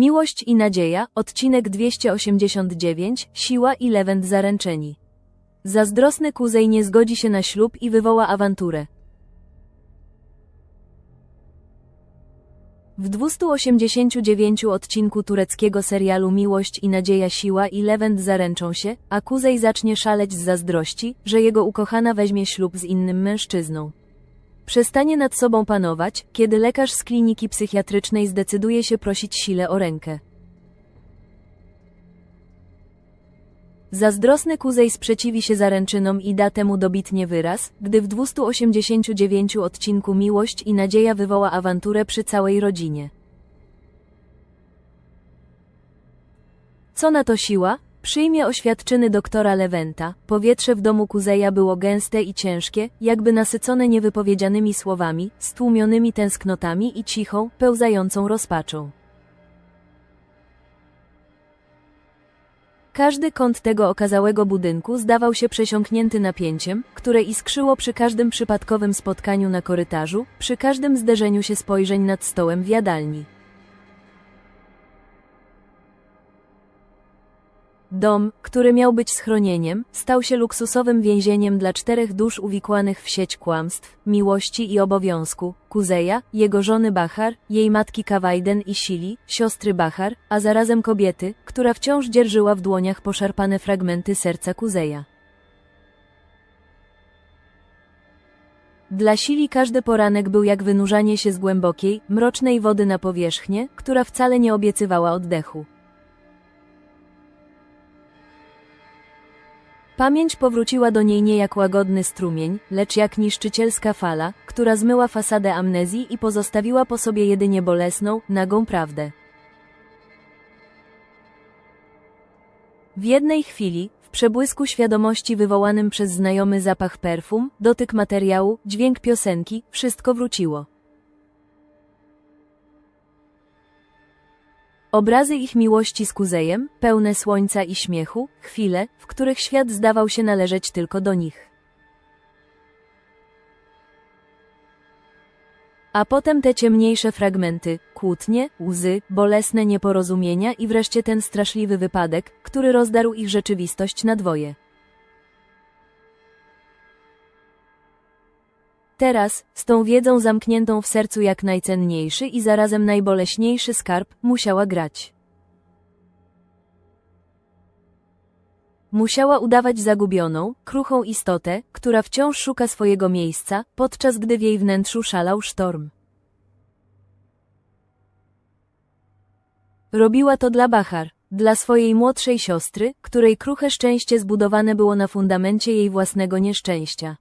Miłość i nadzieja, odcinek 289, siła i lewent zaręczeni. Zazdrosny kuzej nie zgodzi się na ślub i wywoła awanturę. W 289 odcinku tureckiego serialu Miłość i Nadzieja Siła i Lewent zaręczą się, a Kuzej zacznie szaleć z zazdrości, że jego ukochana weźmie ślub z innym mężczyzną. Przestanie nad sobą panować, kiedy lekarz z kliniki psychiatrycznej zdecyduje się prosić Sile o rękę. Zazdrosny Kuzej sprzeciwi się zaręczynom i da temu dobitnie wyraz, gdy w 289 odcinku Miłość i Nadzieja wywoła awanturę przy całej rodzinie. Co na to siła? Przyjmie oświadczyny doktora Lewenta. Powietrze w domu Kuzeja było gęste i ciężkie, jakby nasycone niewypowiedzianymi słowami, stłumionymi tęsknotami i cichą, pełzającą rozpaczą. Każdy kąt tego okazałego budynku zdawał się przesiąknięty napięciem, które iskrzyło przy każdym przypadkowym spotkaniu na korytarzu, przy każdym zderzeniu się spojrzeń nad stołem w jadalni. Dom, który miał być schronieniem, stał się luksusowym więzieniem dla czterech dusz uwikłanych w sieć kłamstw, miłości i obowiązku, Kuzeja, jego żony Bachar, jej matki Kawajden i Sili, siostry Bachar, a zarazem kobiety, która wciąż dzierżyła w dłoniach poszarpane fragmenty serca Kuzeja. Dla Sili każdy poranek był jak wynurzanie się z głębokiej, mrocznej wody na powierzchnię, która wcale nie obiecywała oddechu. Pamięć powróciła do niej nie jak łagodny strumień, lecz jak niszczycielska fala, która zmyła fasadę amnezji i pozostawiła po sobie jedynie bolesną, nagą prawdę. W jednej chwili, w przebłysku świadomości wywołanym przez znajomy zapach perfum, dotyk materiału, dźwięk piosenki, wszystko wróciło. Obrazy ich miłości z Kuzejem, pełne słońca i śmiechu, chwile, w których świat zdawał się należeć tylko do nich. A potem te ciemniejsze fragmenty, kłótnie, łzy, bolesne nieporozumienia i wreszcie ten straszliwy wypadek, który rozdarł ich rzeczywistość na dwoje. Teraz, z tą wiedzą zamkniętą w sercu jak najcenniejszy i zarazem najboleśniejszy skarb, musiała grać. Musiała udawać zagubioną, kruchą istotę, która wciąż szuka swojego miejsca, podczas gdy w jej wnętrzu szalał sztorm. Robiła to dla Bachar, dla swojej młodszej siostry, której kruche szczęście zbudowane było na fundamencie jej własnego nieszczęścia.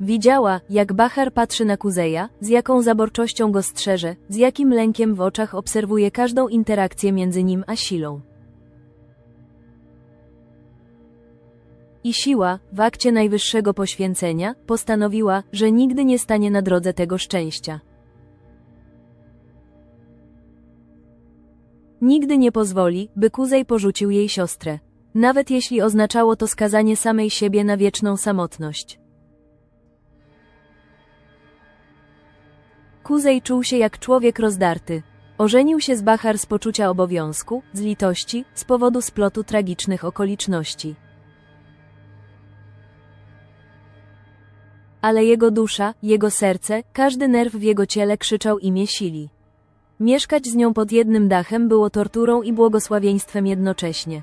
Widziała, jak Bachar patrzy na Kuzeja, z jaką zaborczością go strzeże, z jakim lękiem w oczach obserwuje każdą interakcję między nim a Silą. I siła, w akcie najwyższego poświęcenia, postanowiła, że nigdy nie stanie na drodze tego szczęścia. Nigdy nie pozwoli, by Kuzej porzucił jej siostrę. Nawet jeśli oznaczało to skazanie samej siebie na wieczną samotność. Kuzej czuł się jak człowiek rozdarty. Ożenił się z Bachar z poczucia obowiązku, z litości, z powodu splotu tragicznych okoliczności. Ale jego dusza, jego serce, każdy nerw w jego ciele krzyczał imię Sili. Mieszkać z nią pod jednym dachem było torturą i błogosławieństwem jednocześnie.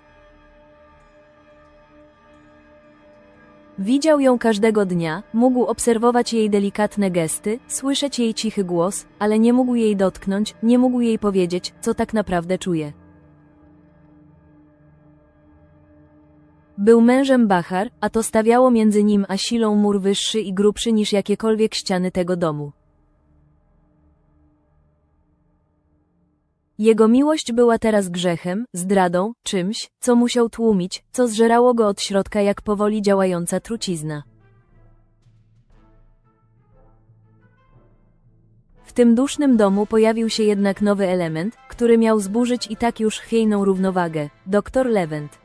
Widział ją każdego dnia, mógł obserwować jej delikatne gesty, słyszeć jej cichy głos, ale nie mógł jej dotknąć, nie mógł jej powiedzieć, co tak naprawdę czuje. Był mężem Bachar, a to stawiało między nim a silą mur wyższy i grubszy niż jakiekolwiek ściany tego domu. Jego miłość była teraz grzechem, zdradą, czymś, co musiał tłumić, co zżerało go od środka jak powoli działająca trucizna. W tym dusznym domu pojawił się jednak nowy element, który miał zburzyć i tak już chwiejną równowagę doktor Lewent.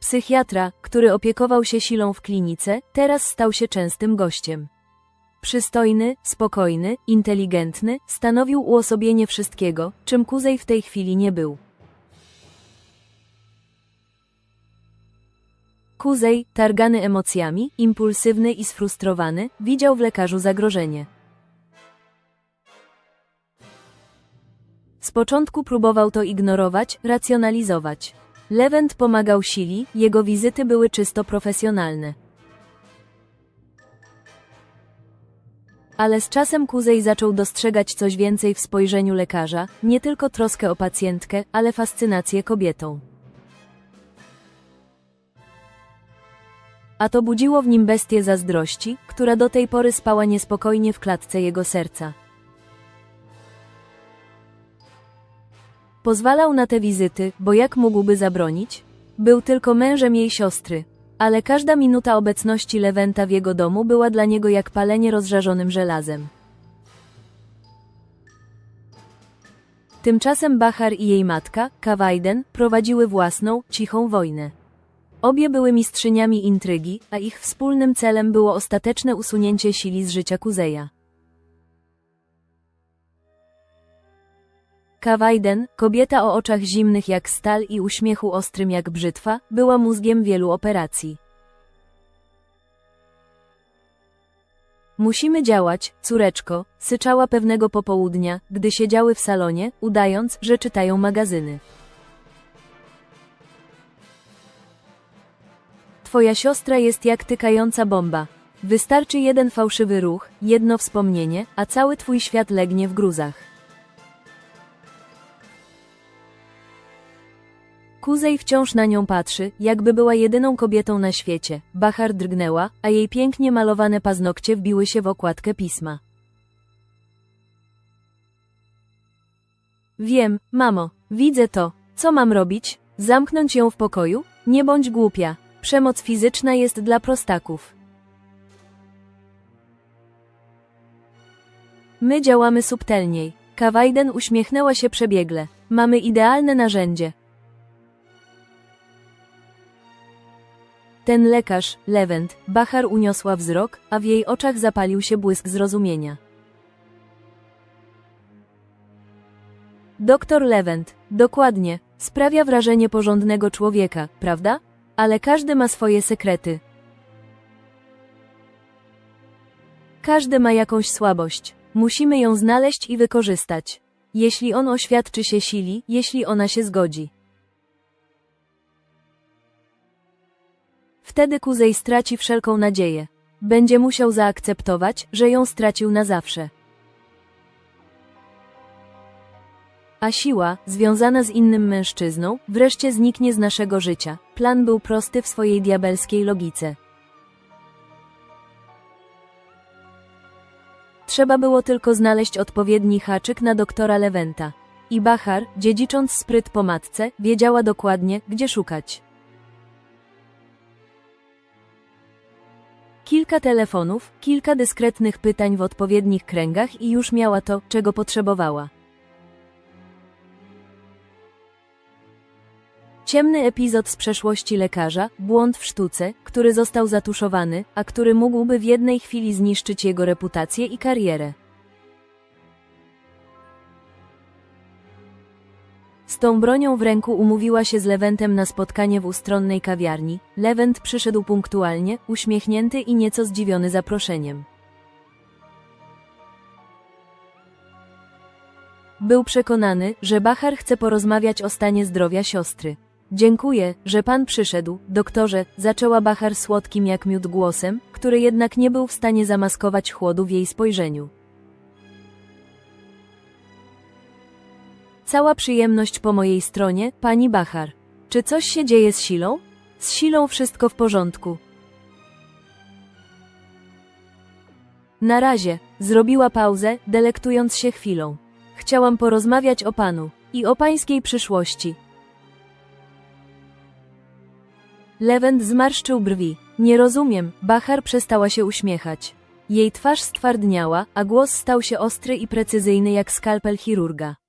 Psychiatra, który opiekował się silą w klinice, teraz stał się częstym gościem. Przystojny, spokojny, inteligentny, stanowił uosobienie wszystkiego, czym Kuzej w tej chwili nie był. Kuzej, targany emocjami, impulsywny i sfrustrowany, widział w lekarzu zagrożenie. Z początku próbował to ignorować, racjonalizować. Lewent pomagał Sili, jego wizyty były czysto profesjonalne. Ale z czasem Kuzej zaczął dostrzegać coś więcej w spojrzeniu lekarza, nie tylko troskę o pacjentkę, ale fascynację kobietą. A to budziło w nim bestię zazdrości, która do tej pory spała niespokojnie w klatce jego serca. Pozwalał na te wizyty, bo jak mógłby zabronić? Był tylko mężem jej siostry. Ale każda minuta obecności Lewenta w jego domu była dla niego jak palenie rozżarzonym żelazem. Tymczasem Bachar i jej matka, Kawajden, prowadziły własną, cichą wojnę. Obie były mistrzyniami intrygi, a ich wspólnym celem było ostateczne usunięcie sili z życia Kuzeja. Kawajden, kobieta o oczach zimnych jak stal i uśmiechu ostrym jak brzytwa, była mózgiem wielu operacji. Musimy działać, córeczko, syczała pewnego popołudnia, gdy siedziały w salonie, udając, że czytają magazyny. Twoja siostra jest jak tykająca bomba. Wystarczy jeden fałszywy ruch, jedno wspomnienie, a cały twój świat legnie w gruzach. Kuzej wciąż na nią patrzy, jakby była jedyną kobietą na świecie. Bachar drgnęła, a jej pięknie malowane paznokcie wbiły się w okładkę pisma. Wiem, mamo, widzę to. Co mam robić? Zamknąć ją w pokoju? Nie bądź głupia. Przemoc fizyczna jest dla prostaków. My działamy subtelniej. Kawajden uśmiechnęła się przebiegle. Mamy idealne narzędzie. Ten lekarz, Lewent, Bachar uniosła wzrok, a w jej oczach zapalił się błysk zrozumienia. Doktor Lewent, dokładnie, sprawia wrażenie porządnego człowieka, prawda? Ale każdy ma swoje sekrety. Każdy ma jakąś słabość. Musimy ją znaleźć i wykorzystać. Jeśli on oświadczy się sili, jeśli ona się zgodzi. Wtedy Kuzej straci wszelką nadzieję. Będzie musiał zaakceptować, że ją stracił na zawsze. A siła, związana z innym mężczyzną, wreszcie zniknie z naszego życia. Plan był prosty w swojej diabelskiej logice. Trzeba było tylko znaleźć odpowiedni haczyk na doktora Lewenta. I Bachar, dziedzicząc spryt po matce, wiedziała dokładnie, gdzie szukać. Kilka telefonów, kilka dyskretnych pytań w odpowiednich kręgach i już miała to, czego potrzebowała. Ciemny epizod z przeszłości lekarza, błąd w sztuce, który został zatuszowany, a który mógłby w jednej chwili zniszczyć jego reputację i karierę. Z tą bronią w ręku umówiła się z Lewentem na spotkanie w ustronnej kawiarni. Lewent przyszedł punktualnie, uśmiechnięty i nieco zdziwiony zaproszeniem. Był przekonany, że Bachar chce porozmawiać o stanie zdrowia siostry. Dziękuję, że pan przyszedł, doktorze, zaczęła Bachar słodkim jak miód głosem, który jednak nie był w stanie zamaskować chłodu w jej spojrzeniu. Cała przyjemność po mojej stronie, pani Bachar. Czy coś się dzieje z silą? Z silą wszystko w porządku. Na razie, zrobiła pauzę, delektując się chwilą. Chciałam porozmawiać o panu i o pańskiej przyszłości. Lewent zmarszczył brwi. Nie rozumiem, Bachar przestała się uśmiechać. Jej twarz stwardniała, a głos stał się ostry i precyzyjny jak skalpel chirurga.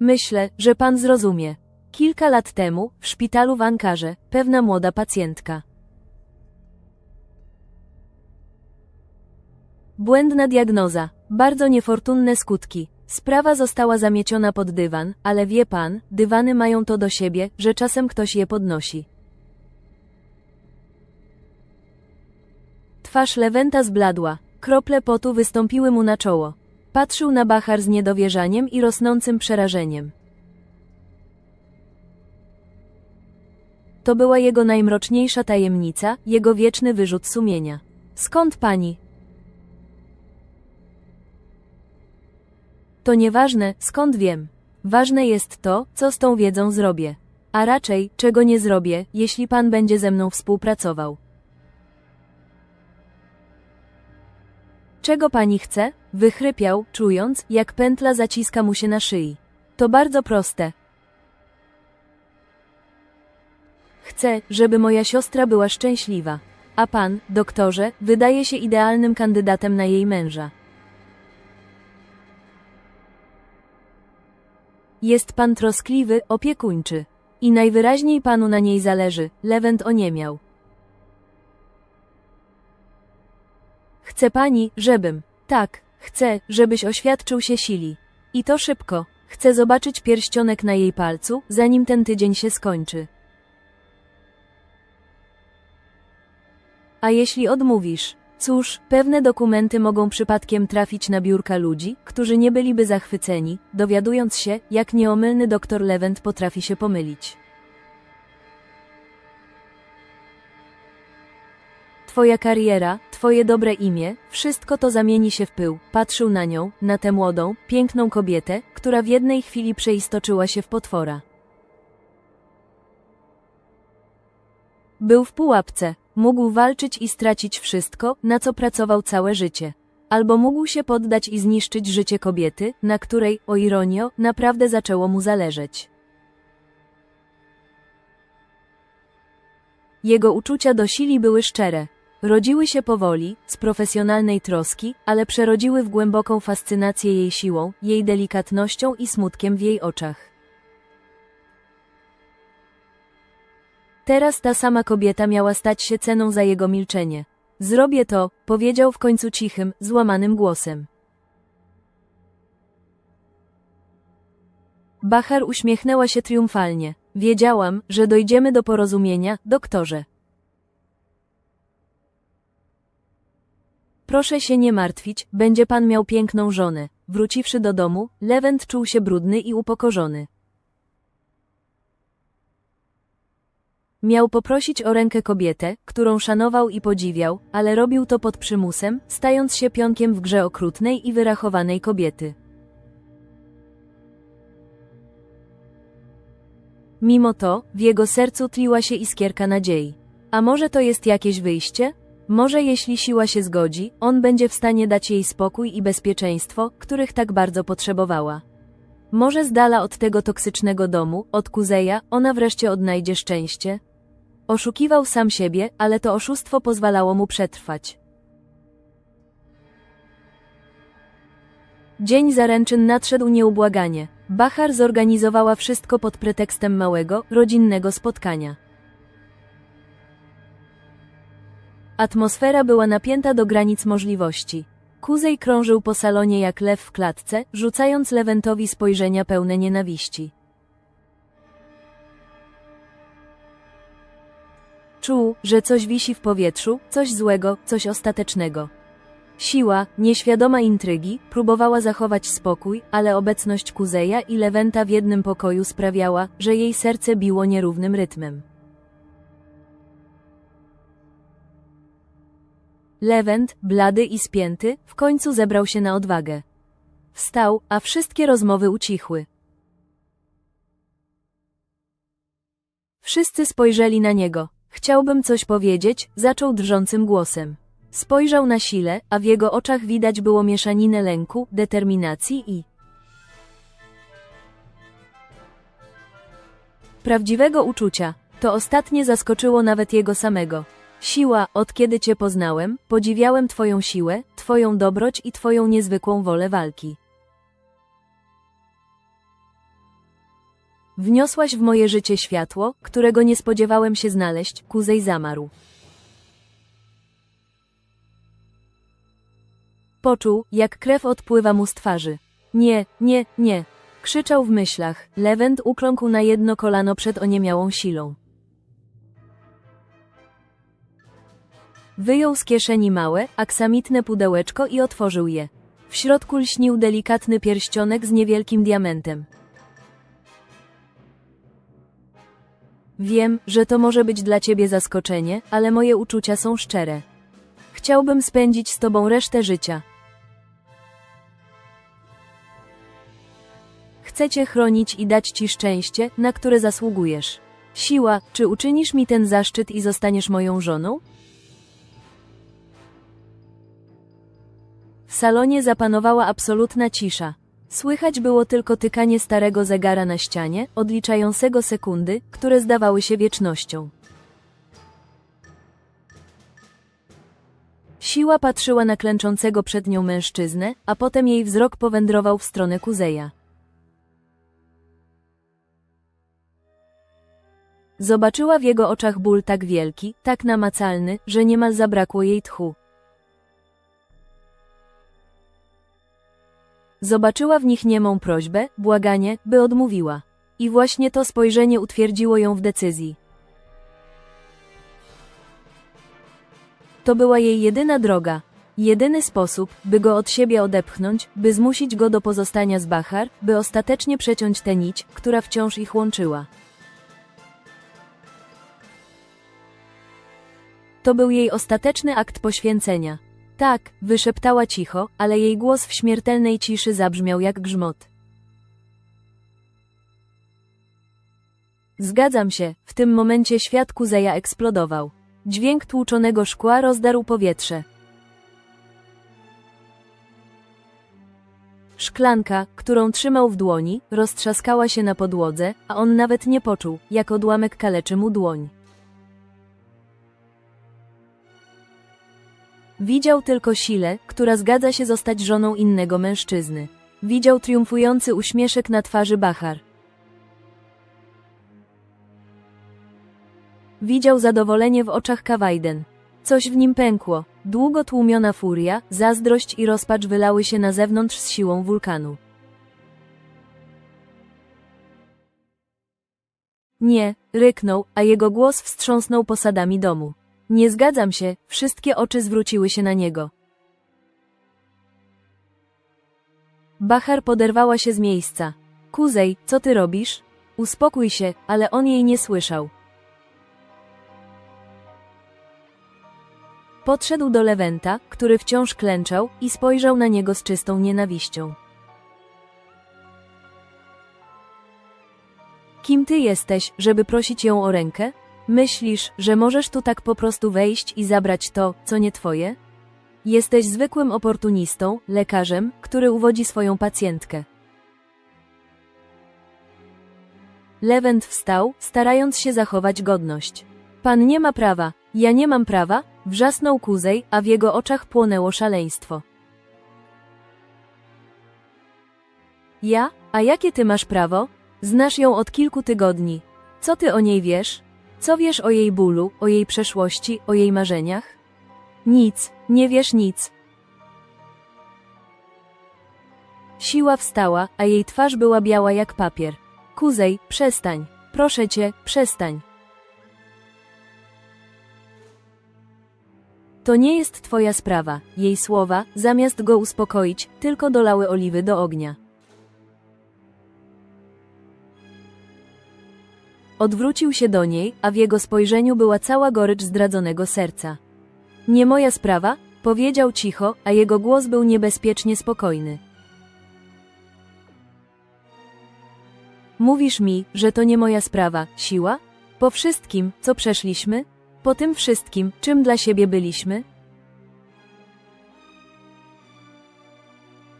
Myślę, że pan zrozumie. Kilka lat temu, w szpitalu w Ankarze, pewna młoda pacjentka. Błędna diagnoza. Bardzo niefortunne skutki. Sprawa została zamieciona pod dywan, ale wie pan, dywany mają to do siebie, że czasem ktoś je podnosi. Twarz Lewenta zbladła. Krople potu wystąpiły mu na czoło. Patrzył na Bachar z niedowierzaniem i rosnącym przerażeniem. To była jego najmroczniejsza tajemnica, jego wieczny wyrzut sumienia. Skąd pani? To nieważne, skąd wiem. Ważne jest to, co z tą wiedzą zrobię. A raczej, czego nie zrobię, jeśli pan będzie ze mną współpracował. Czego pani chce? Wychrypiał, czując, jak pętla zaciska mu się na szyi. To bardzo proste. Chcę, żeby moja siostra była szczęśliwa. A pan, doktorze, wydaje się idealnym kandydatem na jej męża. Jest pan troskliwy, opiekuńczy. I najwyraźniej panu na niej zależy, Lewent oniemiał. Chce pani, żebym. Tak, chcę, żebyś oświadczył się sili. I to szybko. Chcę zobaczyć pierścionek na jej palcu, zanim ten tydzień się skończy. A jeśli odmówisz? Cóż, pewne dokumenty mogą przypadkiem trafić na biurka ludzi, którzy nie byliby zachwyceni, dowiadując się, jak nieomylny doktor Lewent potrafi się pomylić. Twoja kariera, twoje dobre imię, wszystko to zamieni się w pył. Patrzył na nią, na tę młodą, piękną kobietę, która w jednej chwili przeistoczyła się w potwora. Był w pułapce, mógł walczyć i stracić wszystko, na co pracował całe życie. Albo mógł się poddać i zniszczyć życie kobiety, na której, o ironio, naprawdę zaczęło mu zależeć. Jego uczucia do Sili były szczere. Rodziły się powoli, z profesjonalnej troski, ale przerodziły w głęboką fascynację jej siłą, jej delikatnością i smutkiem w jej oczach. Teraz ta sama kobieta miała stać się ceną za jego milczenie. Zrobię to, powiedział w końcu cichym, złamanym głosem. Bachar uśmiechnęła się triumfalnie. Wiedziałam, że dojdziemy do porozumienia, doktorze. Proszę się nie martwić, będzie pan miał piękną żonę. Wróciwszy do domu, Lewent czuł się brudny i upokorzony. Miał poprosić o rękę kobietę, którą szanował i podziwiał, ale robił to pod przymusem, stając się pionkiem w grze okrutnej i wyrachowanej kobiety. Mimo to, w jego sercu tliła się iskierka nadziei. A może to jest jakieś wyjście? Może jeśli siła się zgodzi, on będzie w stanie dać jej spokój i bezpieczeństwo, których tak bardzo potrzebowała. Może z dala od tego toksycznego domu, od Kuzeja, ona wreszcie odnajdzie szczęście? Oszukiwał sam siebie, ale to oszustwo pozwalało mu przetrwać. Dzień zaręczyn nadszedł nieubłaganie. Bachar zorganizowała wszystko pod pretekstem małego, rodzinnego spotkania. Atmosfera była napięta do granic możliwości. Kuzej krążył po salonie jak lew w klatce, rzucając Lewentowi spojrzenia pełne nienawiści. Czuł, że coś wisi w powietrzu, coś złego, coś ostatecznego. Siła, nieświadoma intrygi, próbowała zachować spokój, ale obecność Kuzeja i Lewenta w jednym pokoju sprawiała, że jej serce biło nierównym rytmem. Lewent, blady i spięty, w końcu zebrał się na odwagę. Wstał, a wszystkie rozmowy ucichły. Wszyscy spojrzeli na niego. Chciałbym coś powiedzieć, zaczął drżącym głosem. Spojrzał na sile, a w jego oczach widać było mieszaninę lęku, determinacji i prawdziwego uczucia. To ostatnie zaskoczyło nawet jego samego. Siła, od kiedy cię poznałem, podziwiałem twoją siłę, twoją dobroć i twoją niezwykłą wolę walki. Wniosłaś w moje życie światło, którego nie spodziewałem się znaleźć, Kuzej zamarł. Poczuł, jak krew odpływa mu z twarzy. Nie, nie, nie. Krzyczał w myślach. Lewent ukląkł na jedno kolano przed oniemiałą silą. Wyjął z kieszeni małe, aksamitne pudełeczko i otworzył je. W środku lśnił delikatny pierścionek z niewielkim diamentem. Wiem, że to może być dla ciebie zaskoczenie, ale moje uczucia są szczere. Chciałbym spędzić z tobą resztę życia. Chcę cię chronić i dać ci szczęście, na które zasługujesz. Siła, czy uczynisz mi ten zaszczyt i zostaniesz moją żoną? W salonie zapanowała absolutna cisza. Słychać było tylko tykanie starego zegara na ścianie, odliczającego sekundy, które zdawały się wiecznością. Siła patrzyła na klęczącego przed nią mężczyznę, a potem jej wzrok powędrował w stronę Kuzeja. Zobaczyła w jego oczach ból tak wielki, tak namacalny, że niemal zabrakło jej tchu. Zobaczyła w nich niemą prośbę, błaganie, by odmówiła. I właśnie to spojrzenie utwierdziło ją w decyzji. To była jej jedyna droga, jedyny sposób, by go od siebie odepchnąć, by zmusić go do pozostania z Bachar, by ostatecznie przeciąć tę nić, która wciąż ich łączyła. To był jej ostateczny akt poświęcenia. Tak, wyszeptała cicho, ale jej głos w śmiertelnej ciszy zabrzmiał jak grzmot. Zgadzam się, w tym momencie świat Kuzeja eksplodował. Dźwięk tłuczonego szkła rozdarł powietrze. Szklanka, którą trzymał w dłoni, roztrzaskała się na podłodze, a on nawet nie poczuł, jak odłamek kaleczy mu dłoń. Widział tylko Silę, która zgadza się zostać żoną innego mężczyzny. Widział triumfujący uśmieszek na twarzy Bachar. Widział zadowolenie w oczach Kawajden. Coś w nim pękło. Długo tłumiona furia, zazdrość i rozpacz wylały się na zewnątrz z siłą wulkanu. Nie, ryknął, a jego głos wstrząsnął posadami domu. Nie zgadzam się, wszystkie oczy zwróciły się na niego. Bachar poderwała się z miejsca. Kuzej, co ty robisz? Uspokój się, ale on jej nie słyszał. Podszedł do Lewenta, który wciąż klęczał, i spojrzał na niego z czystą nienawiścią. Kim ty jesteś, żeby prosić ją o rękę? Myślisz, że możesz tu tak po prostu wejść i zabrać to, co nie twoje? Jesteś zwykłym oportunistą, lekarzem, który uwodzi swoją pacjentkę. Lewent wstał, starając się zachować godność. Pan nie ma prawa, ja nie mam prawa, wrzasnął Kuzej, a w jego oczach płonęło szaleństwo. Ja? A jakie ty masz prawo? Znasz ją od kilku tygodni. Co ty o niej wiesz? Co wiesz o jej bólu, o jej przeszłości, o jej marzeniach? Nic, nie wiesz nic. Siła wstała, a jej twarz była biała jak papier. Kuzej, przestań. Proszę cię, przestań. To nie jest twoja sprawa. Jej słowa, zamiast go uspokoić, tylko dolały oliwy do ognia. Odwrócił się do niej, a w jego spojrzeniu była cała gorycz zdradzonego serca. Nie moja sprawa, powiedział cicho, a jego głos był niebezpiecznie spokojny. Mówisz mi, że to nie moja sprawa, siła? Po wszystkim, co przeszliśmy? Po tym wszystkim, czym dla siebie byliśmy?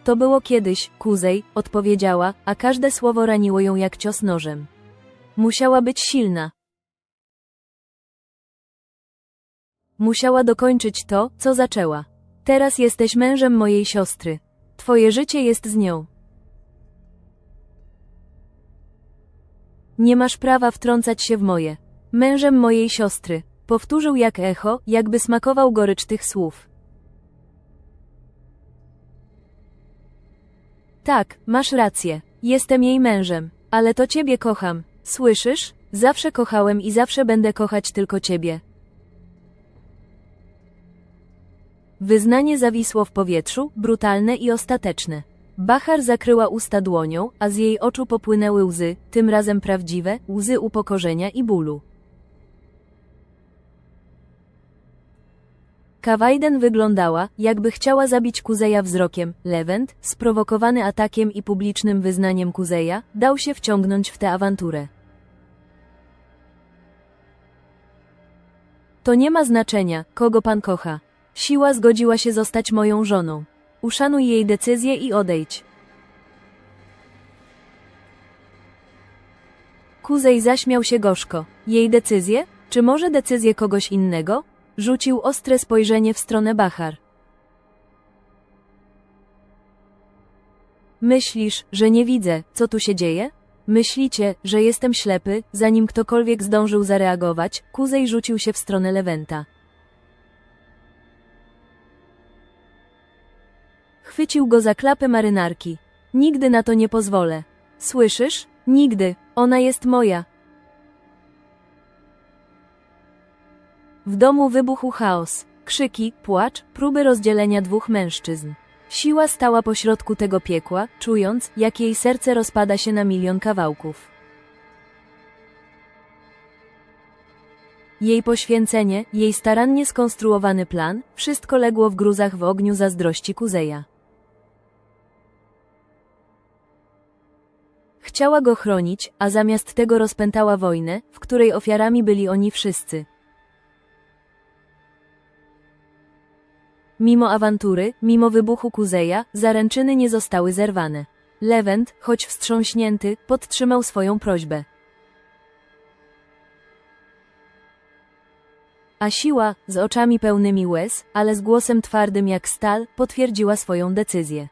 To było kiedyś, Kuzej, odpowiedziała, a każde słowo raniło ją jak cios nożem. Musiała być silna. Musiała dokończyć to, co zaczęła. Teraz jesteś mężem mojej siostry. Twoje życie jest z nią. Nie masz prawa wtrącać się w moje. Mężem mojej siostry. Powtórzył jak echo, jakby smakował gorycz tych słów. Tak, masz rację. Jestem jej mężem. Ale to ciebie kocham. Słyszysz? Zawsze kochałem i zawsze będę kochać tylko ciebie. Wyznanie zawisło w powietrzu, brutalne i ostateczne. Bachar zakryła usta dłonią, a z jej oczu popłynęły łzy, tym razem prawdziwe, łzy upokorzenia i bólu. Kawajden wyglądała, jakby chciała zabić Kuzeja wzrokiem. Lewent, sprowokowany atakiem i publicznym wyznaniem Kuzeja, dał się wciągnąć w tę awanturę. To nie ma znaczenia, kogo pan kocha. Siła zgodziła się zostać moją żoną. Uszanuj jej decyzję i odejdź. Kuzej zaśmiał się gorzko. Jej decyzję? Czy może decyzję kogoś innego? Rzucił ostre spojrzenie w stronę Bachar. Myślisz, że nie widzę, co tu się dzieje? Myślicie, że jestem ślepy, zanim ktokolwiek zdążył zareagować, Kuzej rzucił się w stronę Lewenta. Chwycił go za klapę marynarki. Nigdy na to nie pozwolę. Słyszysz? Nigdy. Ona jest moja. W domu wybuchł chaos. Krzyki, płacz, próby rozdzielenia dwóch mężczyzn. Siła stała pośrodku tego piekła, czując, jak jej serce rozpada się na milion kawałków. Jej poświęcenie, jej starannie skonstruowany plan, wszystko legło w gruzach w ogniu zazdrości Kuzeja. Chciała go chronić, a zamiast tego rozpętała wojnę, w której ofiarami byli oni wszyscy. Mimo awantury, mimo wybuchu Kuzeja, zaręczyny nie zostały zerwane. Lewent, choć wstrząśnięty, podtrzymał swoją prośbę. A siła, z oczami pełnymi łez, ale z głosem twardym jak stal, potwierdziła swoją decyzję.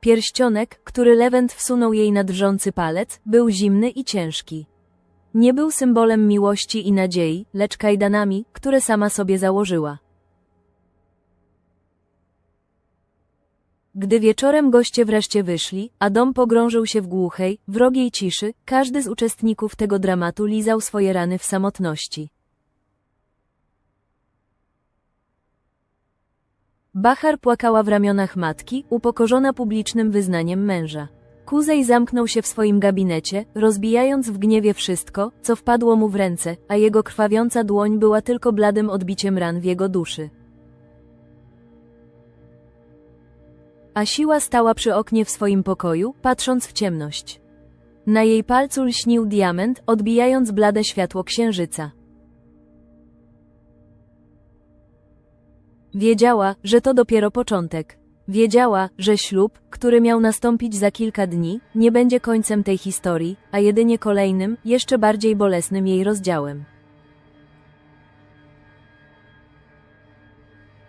Pierścionek, który Lewent wsunął jej na drżący palec, był zimny i ciężki. Nie był symbolem miłości i nadziei, lecz kajdanami, które sama sobie założyła. Gdy wieczorem goście wreszcie wyszli, a dom pogrążył się w głuchej, wrogiej ciszy, każdy z uczestników tego dramatu lizał swoje rany w samotności. Bachar płakała w ramionach matki, upokorzona publicznym wyznaniem męża. Kuzej zamknął się w swoim gabinecie, rozbijając w gniewie wszystko, co wpadło mu w ręce, a jego krwawiąca dłoń była tylko bladym odbiciem ran w jego duszy. A siła stała przy oknie w swoim pokoju, patrząc w ciemność. Na jej palcu lśnił diament, odbijając blade światło księżyca. Wiedziała, że to dopiero początek. Wiedziała, że ślub, który miał nastąpić za kilka dni, nie będzie końcem tej historii, a jedynie kolejnym, jeszcze bardziej bolesnym jej rozdziałem.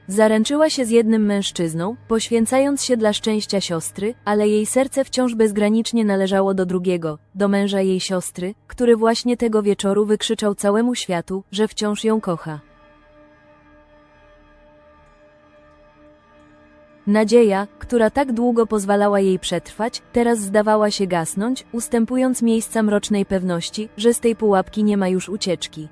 Zaręczyła się z jednym mężczyzną, poświęcając się dla szczęścia siostry, ale jej serce wciąż bezgranicznie należało do drugiego, do męża jej siostry, który właśnie tego wieczoru wykrzyczał całemu światu, że wciąż ją kocha. Nadzieja, która tak długo pozwalała jej przetrwać, teraz zdawała się gasnąć, ustępując miejsca mrocznej pewności, że z tej pułapki nie ma już ucieczki.